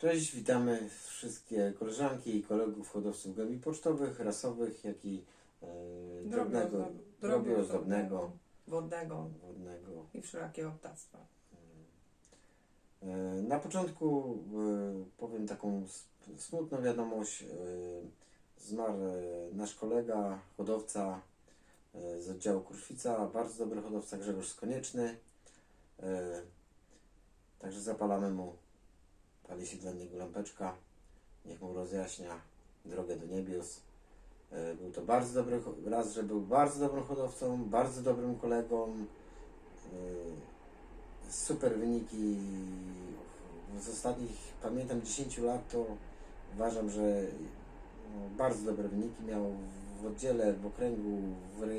Cześć, witamy wszystkie koleżanki i kolegów hodowców gębi pocztowych, rasowych, jak i e, drobnego, Drobio- drobiozdobnego, wodnego wodnego. i wszelakiego ptactwa. E, Na początku e, powiem taką s- smutną wiadomość. E, Zmarł e, nasz kolega, hodowca e, z oddziału Kruszwica, bardzo dobry hodowca Grzegorz Skonieczny. E, Także zapalamy mu, pali się dla niego lampeczka. Niech mu rozjaśnia drogę do niebios. E, Był to bardzo dobry, raz, że był bardzo dobrym hodowcą, bardzo dobrym kolegą. E, Super wyniki z ostatnich, pamiętam 10 lat, to uważam, że no, bardzo dobre wyniki miał w oddziale, w okręgu, w, re,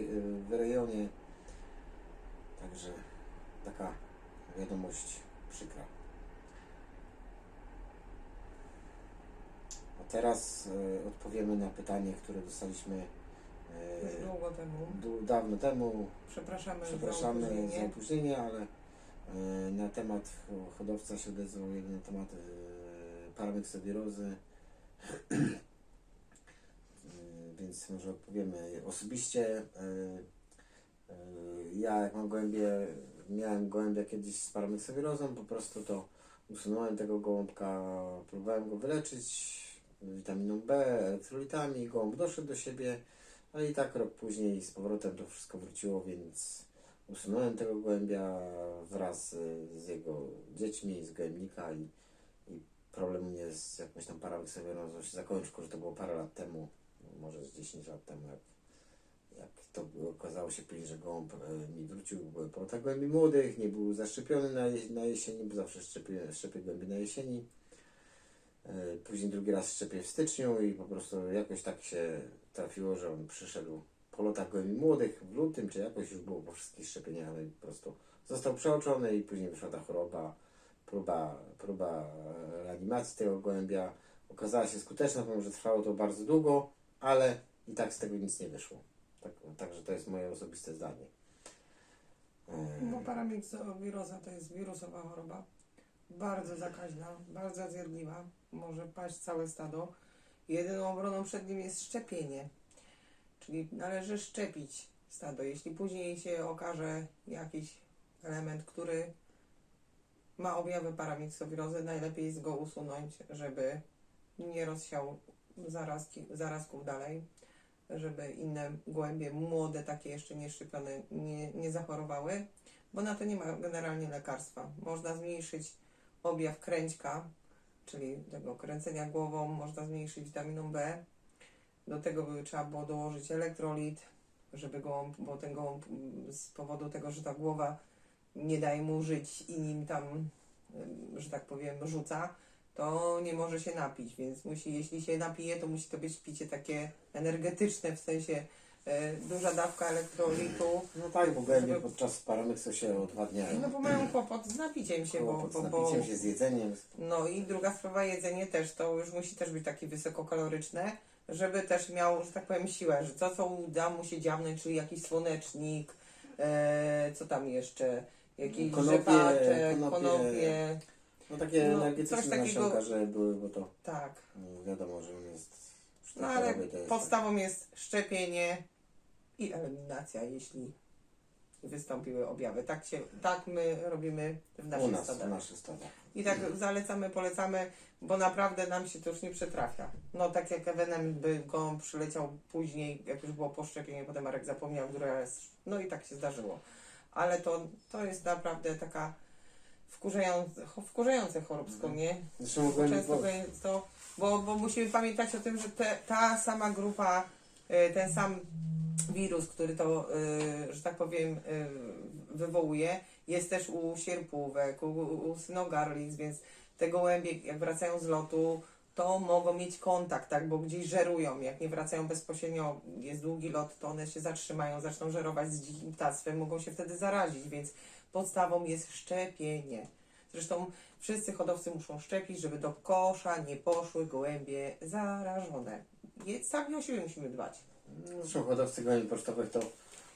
w rejonie. Także taka wiadomość przykra. Teraz e, odpowiemy na pytanie, które dostaliśmy Już e, długo temu. du- dawno temu. Przepraszamy, za Przepraszamy za opóźnienie. opóźnienie, ale e, na temat ho- hodowca się odezwał jeden na temat e, paramyksowirozy. E, Więc może odpowiemy osobiście. E, e, Ja jak mam gołębie, miałem gołębia kiedyś z paramyksowirozą, po prostu to usunąłem tego gołąbka, próbowałem go wyleczyć witaminą B, elektrolitami, gołąb doszedł do siebie, no i tak rok później z powrotem to wszystko wróciło, więc usunąłem tego gołębia wraz y, z jego dziećmi z gołębnika i, i problem mnie z jakąś tam paramyksowirozą się zakończył, że to było parę lat temu, może z 10 lat temu, jak, jak to okazało się później, że gołąb y, mi wrócił, były porota gołębi młodych, nie był zaszczepiony na, na jesieni, bo zawsze szczepię, szczepię gołębi na jesieni. Y, Później drugi raz szczepię w styczniu i po prostu jakoś tak się trafiło, że on przyszedł po lotach gołębi młodych w lutym, czy jakoś już było po wszystkich szczepieniach, no i po prostu został przeoczony i później wyszła ta choroba, próba, próba e, reanimacji tego gołębia okazała się skuteczna, pomimo, że trwało to bardzo długo, ale i tak z tego nic nie wyszło. Tak, także to jest moje osobiste zdanie. E, Bo paramiksowiroza to jest wirusowa choroba. Bardzo zakaźna, bardzo zjadliwa. Może paść całe stado. Jedyną obroną przed nim jest szczepienie. Czyli należy szczepić stado. Jeśli później się okaże jakiś element, który ma objawy paramiksowirozy, najlepiej jest go usunąć, żeby nie rozsiał zarazki, zarazków dalej, żeby inne gołębie młode, takie jeszcze nieszczepione, nie, nie zachorowały, bo na to nie ma generalnie lekarstwa. Można zmniejszyć objaw kręćka, czyli tego kręcenia głową, można zmniejszyć witaminą B. Do tego by trzeba było dołożyć elektrolit, żeby gołąb, bo ten gołąb mm, z powodu tego, że ta głowa nie daje mu żyć i nim tam, że tak powiem, rzuca, to nie może się napić, więc musi, jeśli się napije, to musi to być picie takie energetyczne, w sensie e, duża dawka elektrolitu, No tak, bo gołębie żeby- podczas paramyksu się odwadniają. no bo mają kłopot z napiciem się, bo, Kłopot z bo, bo, napiciem się, z jedzeniem. no i druga sprawa, jedzenie też, to już musi też być takie wysokokaloryczne, żeby też miał, że tak powiem, siłę, że to co uda mu się dziabnąć, czyli jakiś słonecznik, e, co tam jeszcze, jakiś Konopie, rzepaczek, konopie. konopie, No takie No, energetyczne coś takiego- nasionka, że były, bo to tak. no, wiadomo, że on jest No ale podstawą jest szczepienie i eliminacja, jeśli wystąpiły objawy. Tak, się, tak my robimy w tak. u naszych nas, w stadach. naszych stadach. I tak zalecamy, polecamy, bo naprawdę nam się to już nie przetrafia. No tak jak Ewenem by go przyleciał później, jak już było po szczepieniu, potem Marek zapomniał, która jest. No i tak się zdarzyło. Ale to, to jest naprawdę taka wkurzające, wkurzające choróbsko, nie? Zresztą często to, bo, bo musimy pamiętać o tym, że te, ta sama grupa, y, ten sam wirus, który to, y, że tak powiem, y, wywołuje, jest też u sierpówek, u, u synogarlic, więc te gołębie, jak wracają z lotu, to mogą mieć kontakt, tak, bo gdzieś żerują. Jak nie wracają bezpośrednio, jest długi lot, to one się zatrzymają, zaczną żerować z dzikim ptactwem, mogą się wtedy zarazić, więc podstawą jest szczepienie. Zresztą wszyscy hodowcy muszą szczepić, żeby do kosza nie poszły gołębie zarażone. Je- Sami o siebie musimy dbać. zresztą hodowcy gołębi pocztowych to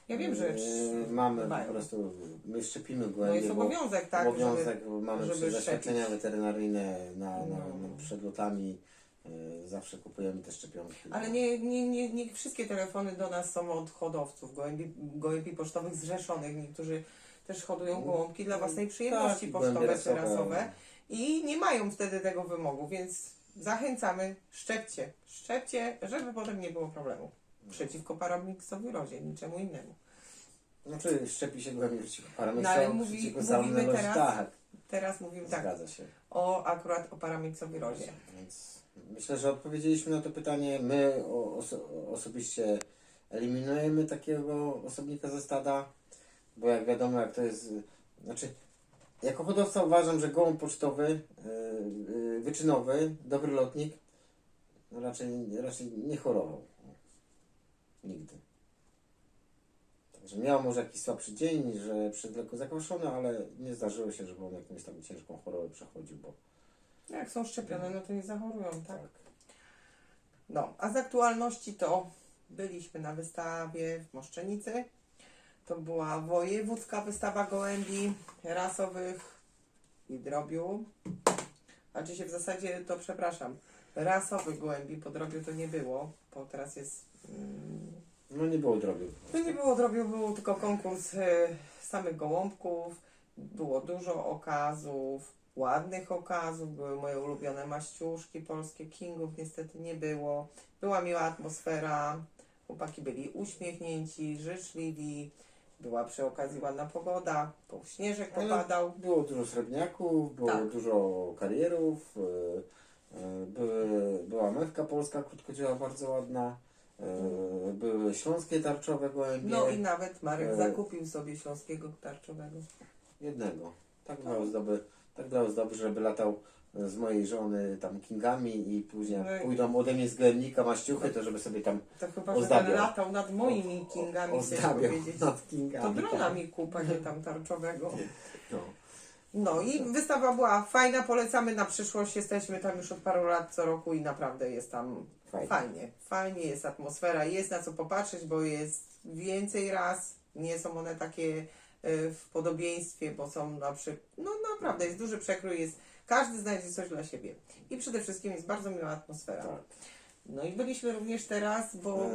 Ja wiem, że Yy, mamy mają. po prostu, my szczepimy No gołębie, jest bo obowiązek, tak, obowiązek, mamy żeby zaświadczenia szczepić. weterynaryjne na, na, No. przed lotami, yy, zawsze kupujemy te szczepionki. Ale nie, nie, nie, nie wszystkie telefony do nas są od hodowców, gołębi, gołębi pocztowych zrzeszonych. Niektórzy też hodują gołąbki dla własnej przyjemności Tak, gołębie pocztowe czy rasowe. rasowe i nie mają wtedy tego wymogu, więc zachęcamy, szczepcie, szczepcie, żeby potem nie było problemu. Przeciwko paramiksowirozie, niczemu innemu. Znaczy szczepi się gołębie przeciwko No, ale paramyxowi, mówi- przeciwko mówimy salmonellozie, teraz- tak, Teraz mówimy tak zgadza się. o akurat o paramiksowirozie. Więc myślę, że odpowiedzieliśmy na to pytanie. My o, oso, osobiście eliminujemy takiego osobnika ze stada, bo jak wiadomo, jak to jest. Znaczy, jako hodowca uważam, że gołąb pocztowy, yy, wyczynowy, dobry lotnik, no raczej, raczej nie chorował. Nigdy. Także miał może jakiś słabszy dzień, że przed lekko zakwaszony, ale nie zdarzyło się, żeby on jakąś tam ciężką chorobę przechodził, bo Jak są szczepione, no to nie zachorują, tak? No, a z aktualności to byliśmy na wystawie w Moszczenicy. To była wojewódzka wystawa gołębi rasowych i drobiu. Znaczy się w zasadzie to przepraszam, rasowych gołębi po drobiu to nie było, bo teraz jest. Mm, No nie było drobiu. to nie było drobiu, był tylko konkurs y, samych gołąbków. Było dużo okazów, ładnych okazów. Były moje ulubione maściuszki polskie, kingów niestety nie było. Była miła atmosfera. Chłopaki byli uśmiechnięci, życzliwi. Była przy okazji ładna pogoda, bo śnieżek Ale- popadał. Było dużo srebrniaków, było Tak. dużo karierów, e, e, były, była mewka polska krótkodzieła bardzo ładna, e, były śląskie tarczowe gołębie, No i nawet Marek E, zakupił sobie śląskiego tarczowego. jednego. Tak dla ozdoby, tak dla ozdoby, żeby latał z mojej żony tam kingami i później No jak i- pójdą ode mnie z gębnika maściuchy, to żeby sobie tam To chyba, że Ozdabiał. ten latał nad moimi kingami, ozdabiał powiedzieć. nad To kingami. drona tak. mi kupa, nie tam tarczowego. No. No i wystawa była fajna, polecamy na przyszłość. Jesteśmy tam już od paru lat co roku i naprawdę jest tam Fajnie. fajnie. Fajnie jest atmosfera, jest na co popatrzeć, bo jest więcej raz. Nie są one takie w podobieństwie, bo są na przykład, no naprawdę jest duży przekrój, jest, każdy znajdzie coś dla siebie. I przede wszystkim jest bardzo miła atmosfera. Tak. No i byliśmy również teraz, bo E,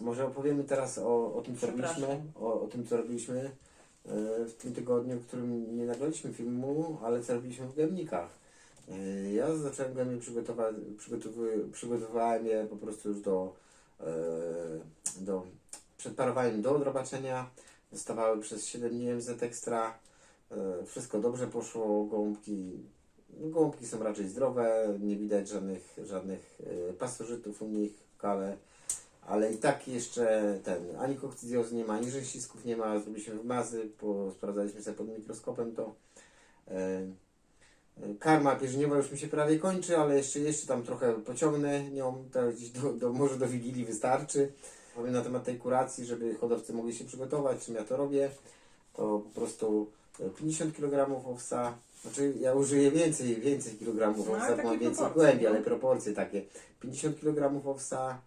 może opowiemy teraz o, o tym, co robiliśmy, o, o tym, co robiliśmy e, w tym tygodniu, w którym nie nagraliśmy filmu, ale co robiliśmy w Gębnikach. E, ja zacząłem Gębie przygotować, przygotowy, przygotowywałem je po prostu już do, e, do przed parowaniem do odrobaczenia. Zostawały przez 7 dni MZ Extra. E, wszystko dobrze poszło, gołąbki Gołąbki są raczej zdrowe, nie widać żadnych, żadnych e, pasożytów u nich w kale, ale i tak jeszcze ten, ani kokcydiozy nie ma, ani rzęsisków nie ma, zrobiliśmy wymazy, bo sprawdzaliśmy sobie pod mikroskopem to. E, karma pierzyniowa już mi się prawie kończy, ale jeszcze, jeszcze tam trochę pociągnę nią, to gdzieś do, do, może do Wigilii wystarczy. Powiem na temat tej kuracji, żeby hodowcy mogli się przygotować, czym ja to robię, to po prostu e, 50 kg owsa, znaczy ja użyję więcej, więcej kilogramów No, owsa, bo takie mam więcej głębi, no. ale proporcje takie. 50 kg owsa,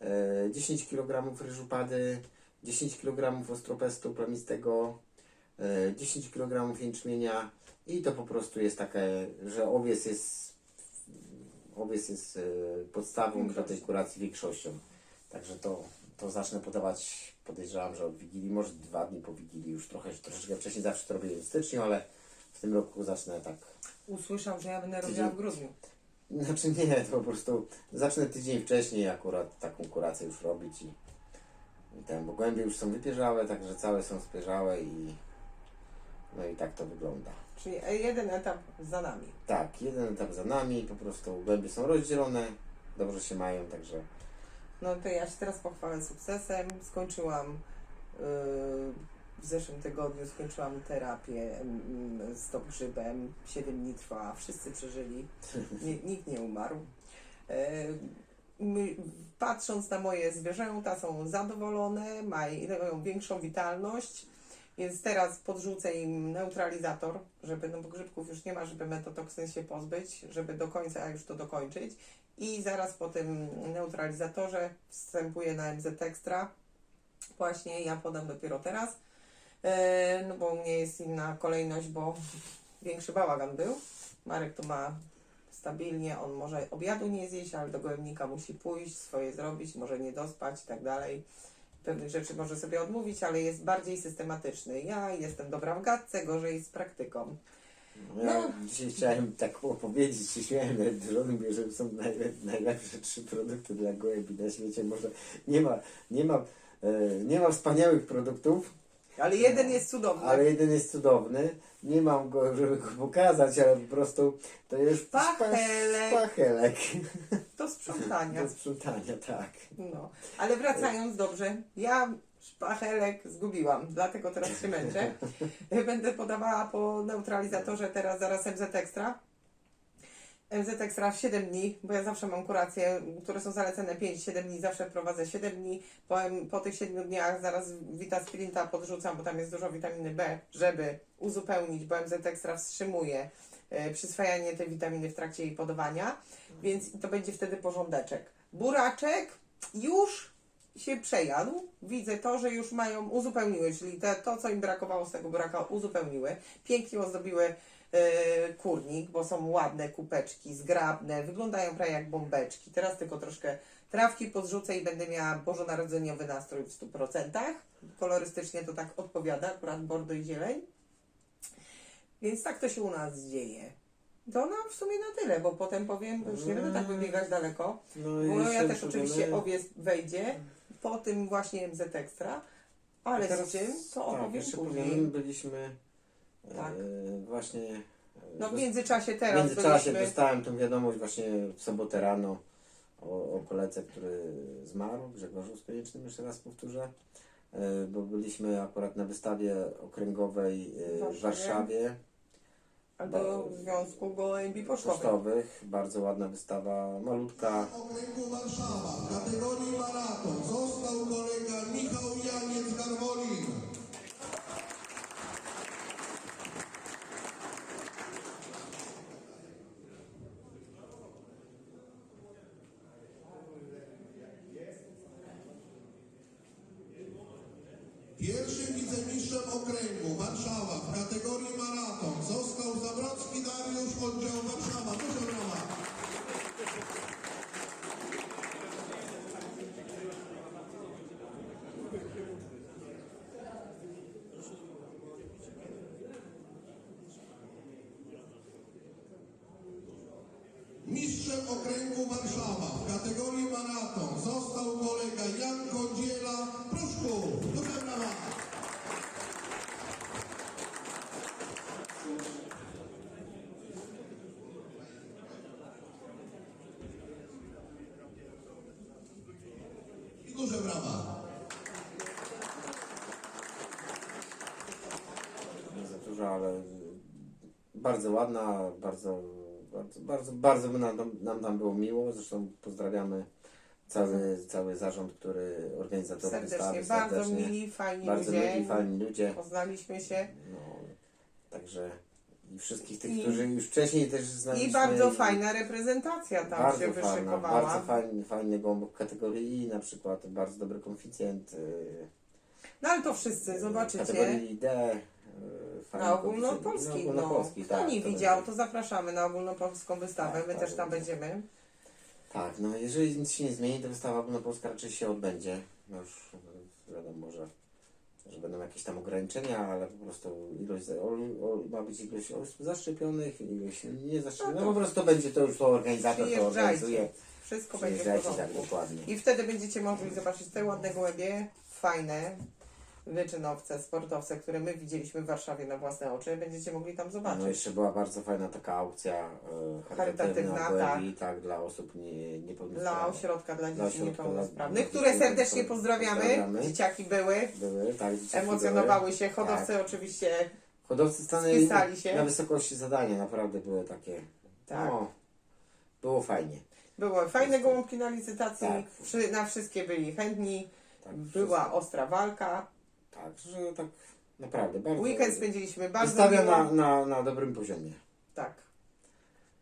e, 10 kg ryżu pady, 10 kg ostropestu plamistego, e, 10 kg jęczmienia i to po prostu jest takie, że owiec jest owiec jest e, podstawą do tej kuracji większością. Także to, to zacznę podawać, podejrzewam, że od Wigilii, może dwa dni po Wigilii, już trochę, troszeczkę wcześniej, zawsze to robię w styczniu, ale w tym roku zacznę tak usłyszał, że ja będę robiła w grudniu. znaczy nie, to po prostu zacznę tydzień wcześniej akurat taką kurację już robić i, i ten, bo głębie już są wypierzałe, także całe są spierzałe i no i tak to wygląda. Czyli jeden etap za nami. Tak, jeden etap za nami, po prostu głębie są rozdzielone, dobrze się mają, także No to ja się teraz pochwalę sukcesem. Skończyłam yy, w zeszłym tygodniu skończyłam terapię z grzybem. 7 dni trwała, wszyscy przeżyli. Nikt nie umarł. E, patrząc na moje zwierzęta, są zadowolone, mają większą witalność, więc teraz podrzucę im neutralizator, żeby, no bo grzybków już nie ma, żeby metotoksyn się pozbyć, żeby do końca już to dokończyć. I zaraz po tym neutralizatorze wstępuję na MZ Extra Właśnie ja podam dopiero teraz, e, no bo u mnie jest inna kolejność, bo większy bałagan był. Marek tu ma stabilnie, on może obiadu nie zjeść, ale do gołębnika musi pójść, swoje zrobić, może nie dospać i tak dalej. Pewnych rzeczy może sobie odmówić, ale jest bardziej systematyczny. Ja jestem dobra w gadce, gorzej z praktyką. Ja No. dzisiaj chciałem tak opowiedzieć, śmiałem nawet że są najle, najlepsze trzy produkty dla gołębi na świecie. Może nie ma, nie ma, e, nie ma wspaniałych produktów, Ale jeden jest cudowny. ale jeden jest cudowny. Nie mam go, żeby go pokazać, ale po prostu to jest Szpachelek. Szpachelek. Do sprzątania. Do sprzątania, tak. No, ale wracając dobrze, ja szpachelek zgubiłam, dlatego teraz się męczę. Będę podawała po neutralizatorze teraz zaraz MZ Extra. MZ Extra w 7 dni, bo ja zawsze mam kuracje, które są zalecane 5-7 dni, zawsze prowadzę 7 dni. Po, po tych 7 dniach zaraz Vita Sprinta podrzucam, bo tam jest dużo witaminy B, żeby uzupełnić, bo MZ Extra wstrzymuje e, przyswajanie tej witaminy w trakcie jej podawania, więc to będzie wtedy porządeczek. Buraczek już się przejadł. Widzę to, że już mają, uzupełniły, czyli te, to, co im brakowało z tego buraka, uzupełniły. Pięknie ozdobiły e, kurnik, bo są ładne kupeczki, zgrabne, wyglądają prawie jak bombeczki. Teraz tylko troszkę trawki podrzucę i będę miała bożonarodzeniowy nastrój w 100%. Kolorystycznie to tak odpowiada, akurat bordo i zieleń. Więc tak to się u nas dzieje. To no w sumie na tyle, bo potem powiem, już nie będę tak wybiegać daleko. No Bo ja też oczywiście owiec wejdzie, po tym właśnie MZ Extra, ale Teraz- z czym to tak, opowiem jeszcze później. powiemy, byliśmy Tak. e, właśnie... e, No w dos- międzyczasie w teraz międzyczasie byliśmy, dostałem tą wiadomość właśnie w sobotę rano o, o koledze, który zmarł, Grzegorzu z Koniecznym, jeszcze raz powtórzę, e, bo byliśmy akurat na wystawie okręgowej e, w Warszawie. Warszawie, do Związku Gołębi Pocztowych. pocztowych, bardzo ładna wystawa, malutka, Okręgu Warszawa kategorii maraton został kolega Michał Janiec Garwolin. Pierwszym wicemistrzem okręgu Warszawa w kategorii maraton został Zabrocki Dariusz oddział Warszawa. Proszę brawa. Mistrzem okręgu Warszawa w kategorii maraton został kolega Jan Kądziela Pruszku. Proszę brawa. I duże brawa. za dużo, ale bardzo ładna, bardzo, bardzo, bardzo, nam, nam tam było miło. Zresztą pozdrawiamy cały, cały zarząd, który organizator Serdecznie, wystawy. bardzo serdecznie. mili, fajni bardzo ludzie. mili, fajni ludzie. Poznaliśmy się. No, także i wszystkich tych, I- którzy już wcześniej też znaliśmy. I bardzo fajna reprezentacja tam bardzo się fajna, wyszykowała. Bardzo fajny, fajny głąbok kategorii I na przykład, bardzo dobry koeficjent. yy, No ale to wszyscy, zobaczycie. Kategorii D. fajny Na ogólnopolski, no. ogólnopolski, Kto tak, nie to widział, będzie- to zapraszamy na ogólnopolską wystawę. Tak, My tak, też tam będzie. będziemy. Tak, no jeżeli nic się nie zmieni, to wystawa ogólnopolska raczej się odbędzie. No już e, wiadomo, że, że będą jakieś tam ograniczenia, ale po prostu ilość, o, o, ma być ilość osób zaszczepionych, ilość niezaszczepionych. No po prostu będzie to już to organizator to organizuje. Wszystko będzie w tak dokładnie. I wtedy będziecie mogli zobaczyć te ładne gołębie, fajne wyczynowce, sportowce, które my widzieliśmy w Warszawie na własne oczy. Będziecie mogli tam No zobaczyć. jeszcze była bardzo fajna taka aukcja e, Charytatywna, gołębi, tak, dla osób nie, Dla niepełnosprawnych. ośrodka dla Dla dzieci ośrodka niepełnosprawnych, dla- które dla- serdecznie pozdrawiamy. pozdrawiamy. Dzieciaki były, Były, tak, dzieciaki emocjonowały były. się. Hodowcy Tak. oczywiście Hodowcy stanęli się. na wysokości zadania, naprawdę były takie. Tak. No, było fajnie. były fajne gołąbki na licytacji. Tak. Na wszystkie byli chętni. Tak, Była ostra walka. Tak, że tak naprawdę bardzo. Weekend spędziliśmy bardzo Wystawia miło. na, na, na dobrym poziomie. Tak.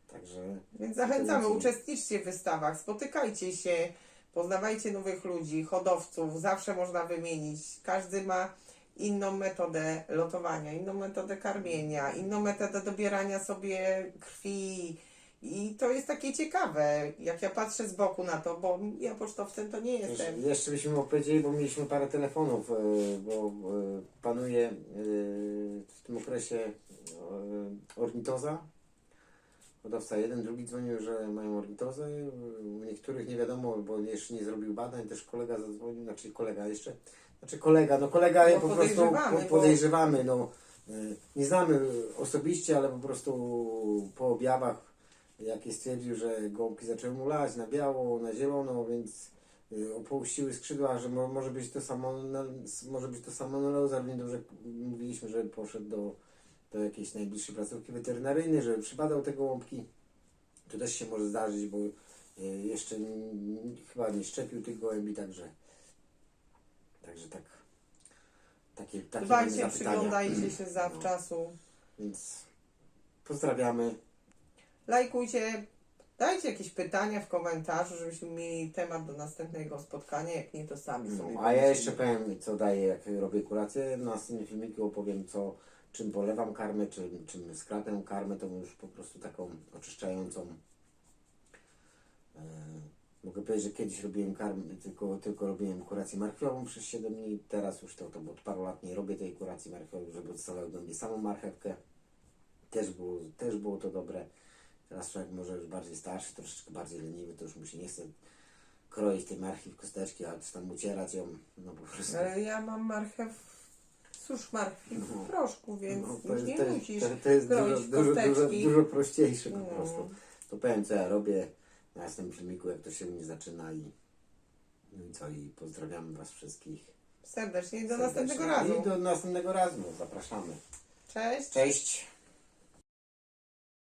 Także Więc zachęcamy, uczestniczcie w wystawach, spotykajcie się, Poznawajcie nowych ludzi, hodowców, zawsze można wymienić. Każdy ma inną metodę lotowania, inną metodę karmienia, inną metodę dobierania sobie krwi. I to jest takie ciekawe, jak ja patrzę z boku na to, bo ja pocztowcem to nie jestem. Jeszcze, byśmy opowiedzieli, bo mieliśmy parę telefonów, e, bo e, panuje e, w tym okresie ornitoza. Hodowca jeden, drugi dzwonił, że mają ornitozę. U niektórych nie wiadomo, bo jeszcze nie zrobił badań. Też kolega zadzwonił, znaczy kolega jeszcze. Znaczy kolega, no kolega No po prostu podejrzewamy, po- bo-. No, nie znamy osobiście, ale po prostu po objawach jaki stwierdził, że gołąbki zaczęły mu lać na biało, na zielono, więc y, opuściły skrzydła, że mo, może być to samo, może być to salmonelloza. Równie dobrze mówiliśmy, że poszedł do, do jakiejś najbliższej placówki weterynaryjnej, żeby przybadał te gołąbki. To też się może zdarzyć, bo y, jeszcze chyba nie szczepił tych gołębi, także także tak. Takie, takie Dbajcie, przyglądajcie się zawczasu. Więc pozdrawiamy. Lajkujcie, dajcie jakieś pytania w komentarzu, żebyśmy mieli temat do następnego spotkania, jak nie to sami sobie No, a ja jeszcze powiem, co daję, jak robię kurację. Na następnym filmiku opowiem, co, czym polewam karmę, czym, czym skratę karmę, tą już po prostu taką oczyszczającą. E, mogę powiedzieć, że kiedyś robiłem karmę, tylko, tylko robiłem kurację marchwiową przez 7 dni. Teraz już to, to od paru lat nie robię tej kuracji marchwiowej, żeby odstawiał do mnie samą marchewkę. Też było, też było to dobre. Teraz człowiek może już bardziej starszy, troszeczkę bardziej leniwy, to już mu się nie chce kroić tej marchwi w kosteczki, a czy tam ucierać ją, no po prostu. Ale ja mam marchew, susz marchwi No. w proszku, więc No, już nie to, musisz to, to jest dużo, dużo, dużo, kosteczki. dużo prościejsze po Mm. prostu. To powiem, co ja robię na następnym filmiku, jak to się mnie zaczyna i, no i co, i pozdrawiam Was wszystkich. Serdecznie i do serdecznie. następnego razu. I do następnego razu, zapraszamy. Cześć. Cześć!